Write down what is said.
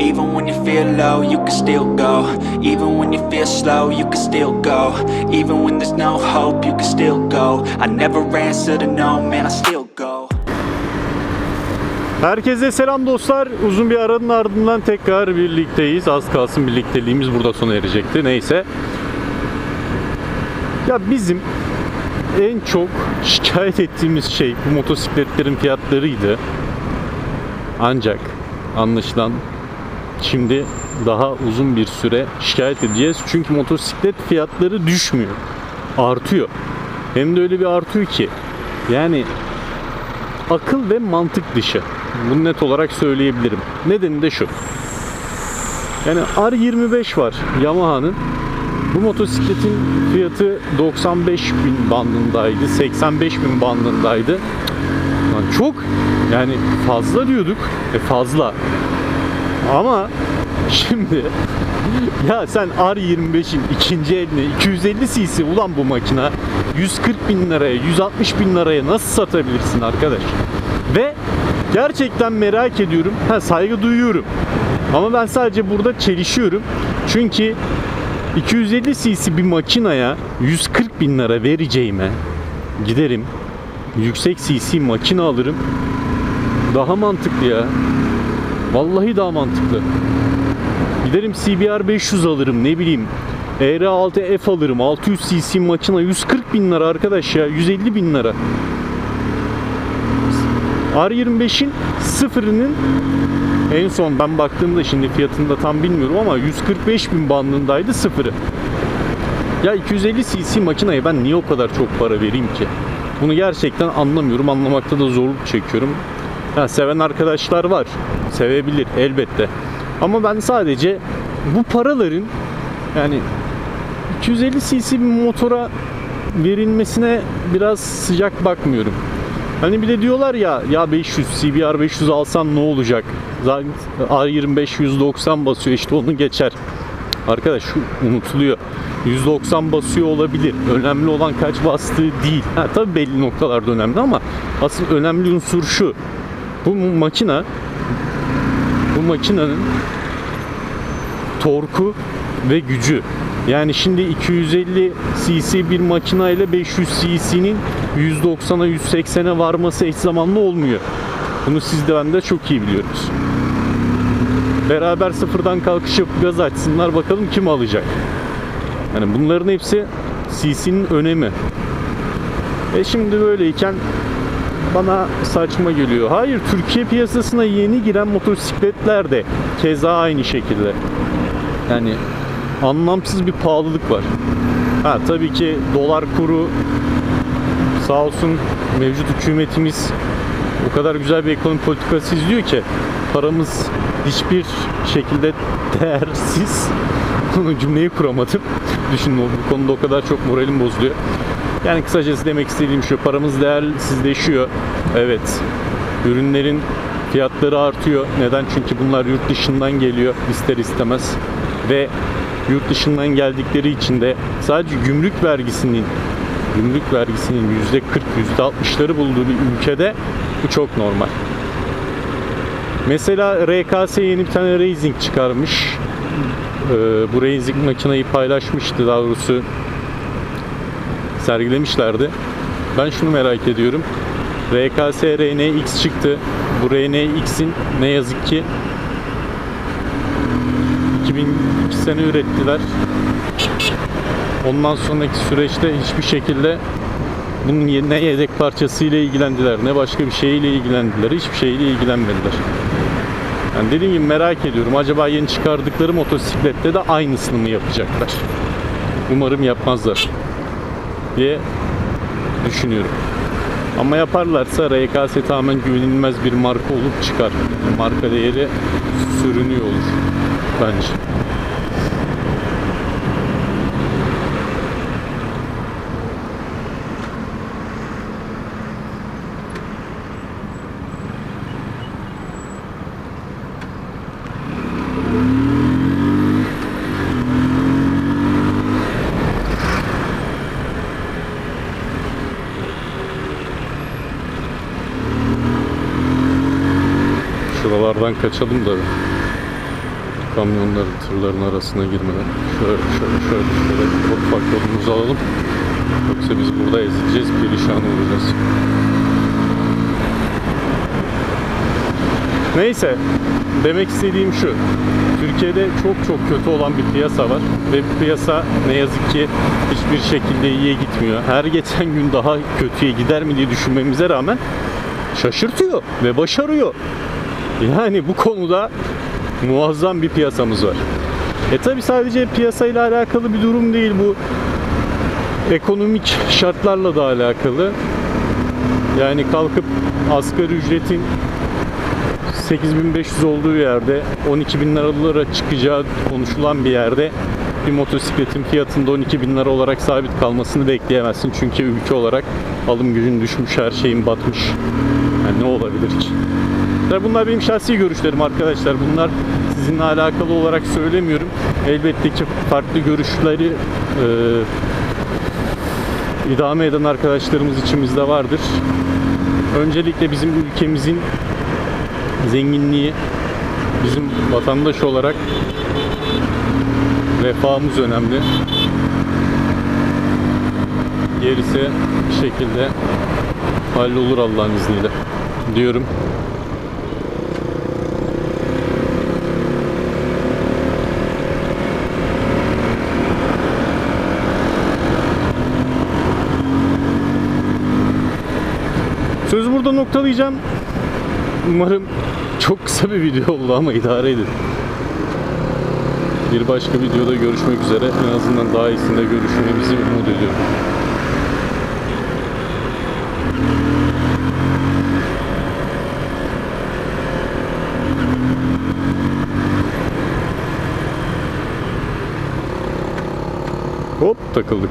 Even when you feel low, you can still go. Even when you feel slow, you can still go. Even when there's no hope, you can still go. I never answer to no, man, I still go. Herkese selam dostlar. Uzun bir aranın ardından tekrar birlikteyiz. Az kalsın birlikteliğimiz burada sona erecekti. Neyse. Ya bizim en çok şikayet ettiğimiz şey bu motosikletlerin fiyatlarıydı. Ancak anlaşılan şimdi daha uzun bir süre şikayet edeceğiz. Çünkü motosiklet fiyatları düşmüyor. Artıyor. Hem de öyle bir artıyor ki. Yani akıl ve mantık dışı. Bunu net olarak söyleyebilirim. Nedeni de şu. Yani R25 var Yamaha'nın. Bu motosikletin fiyatı 95 bin bandındaydı, 85 bin bandındaydı. Çok yani fazla diyorduk. E fazla. Ama şimdi ya sen R25'in ikinci eline 250 cc ulan bu makina 140 bin liraya 160 bin liraya nasıl satabilirsin arkadaş? Ve gerçekten merak ediyorum. Ha saygı duyuyorum. Ama ben sadece burada çelişiyorum. Çünkü 250 cc bir makinaya 140 bin lira vereceğime giderim yüksek cc makine alırım. Daha mantıklı ya. Vallahi daha mantıklı. Giderim CBR 500 alırım ne bileyim. ER6 F alırım 600 cc makina 140 bin lira arkadaş ya 150 bin lira. R25'in sıfırının en son ben baktığımda şimdi fiyatını da tam bilmiyorum ama 145 bin bandındaydı sıfırı. Ya 250 cc makineye ben niye o kadar çok para vereyim ki? Bunu gerçekten anlamıyorum. Anlamakta da zorluk çekiyorum. Ha, seven arkadaşlar var. Sevebilir elbette. Ama ben sadece bu paraların yani 250 cc bir motora verilmesine biraz sıcak bakmıyorum. Hani bir de diyorlar ya ya 500 CBR 500 alsan ne olacak? Zaten R25 190 basıyor işte onu geçer. Arkadaş unutuluyor. 190 basıyor olabilir. Önemli olan kaç bastığı değil. Ha, tabii belli noktalarda önemli ama asıl önemli unsur şu. Bu makina bu makinenin torku ve gücü. Yani şimdi 250 cc bir makina ile 500 cc'nin 190'a 180'e varması eş zamanlı olmuyor. Bunu siz de ben de çok iyi biliyoruz. Beraber sıfırdan kalkış yapıp gaz açsınlar bakalım kim alacak. Yani bunların hepsi cc'nin önemi. E şimdi böyleyken bana saçma geliyor. Hayır Türkiye piyasasına yeni giren motosikletler de keza aynı şekilde. Yani anlamsız bir pahalılık var. Ha tabii ki dolar kuru sağ olsun mevcut hükümetimiz o kadar güzel bir ekonomi politikası izliyor ki paramız hiçbir şekilde değersiz. Bunu cümleyi kuramadım. Düşünün bu konuda o kadar çok moralim bozuluyor. Yani kısacası demek istediğim şu paramız değersizleşiyor. Evet. Ürünlerin fiyatları artıyor. Neden? Çünkü bunlar yurt dışından geliyor ister istemez. Ve yurt dışından geldikleri için de sadece gümrük vergisinin gümrük vergisinin %40, %60'ları bulduğu bir ülkede bu çok normal. Mesela RKS yeni bir tane Racing çıkarmış. Ee, bu Racing makineyi paylaşmıştı daha doğrusu sergilemişlerdi. Ben şunu merak ediyorum. RKS RNX çıktı. Bu RNX'in ne yazık ki 2002 sene ürettiler. Ondan sonraki süreçte hiçbir şekilde bunun ne yedek parçası ile ilgilendiler, ne başka bir şeyle ilgilendiler, hiçbir şeyle ilgilenmediler. Yani dediğim gibi merak ediyorum. Acaba yeni çıkardıkları motosiklette de aynısını mı yapacaklar? Umarım yapmazlar diye düşünüyorum. Ama yaparlarsa RKS tamamen güvenilmez bir marka olup çıkar. Marka değeri sürünüyor olur bence. Şuralardan kaçalım da. kamyonların, tırların arasına girmeden şöyle şöyle şöyle şöyle ufak yolumuzu alalım. Yoksa biz burada ezileceğiz, perişan olacağız. Neyse, demek istediğim şu. Türkiye'de çok çok kötü olan bir piyasa var ve piyasa ne yazık ki hiçbir şekilde iyiye gitmiyor. Her geçen gün daha kötüye gider mi diye düşünmemize rağmen şaşırtıyor ve başarıyor. Yani bu konuda muazzam bir piyasamız var. E tabi sadece piyasayla alakalı bir durum değil bu. Ekonomik şartlarla da alakalı. Yani kalkıp asgari ücretin 8500 olduğu yerde 12 bin liralara çıkacağı konuşulan bir yerde bir motosikletin fiyatında 12 bin lira olarak sabit kalmasını bekleyemezsin. Çünkü ülke olarak alım gücün düşmüş, her şeyin batmış. Yani ne olabilir ki? Tabii Bunlar benim şahsi görüşlerim arkadaşlar. Bunlar sizinle alakalı olarak söylemiyorum. Elbette ki farklı görüşleri e, idame eden arkadaşlarımız içimizde vardır. Öncelikle bizim ülkemizin zenginliği bizim vatandaş olarak refahımız önemli. Gerisi bir şekilde hallolur Allah'ın izniyle diyorum. Sözü burada noktalayacağım. Umarım çok kısa bir video oldu ama idare edin. Bir başka videoda görüşmek üzere. En azından daha iyisinde görüşmemizi umut ediyorum. Hop takıldık.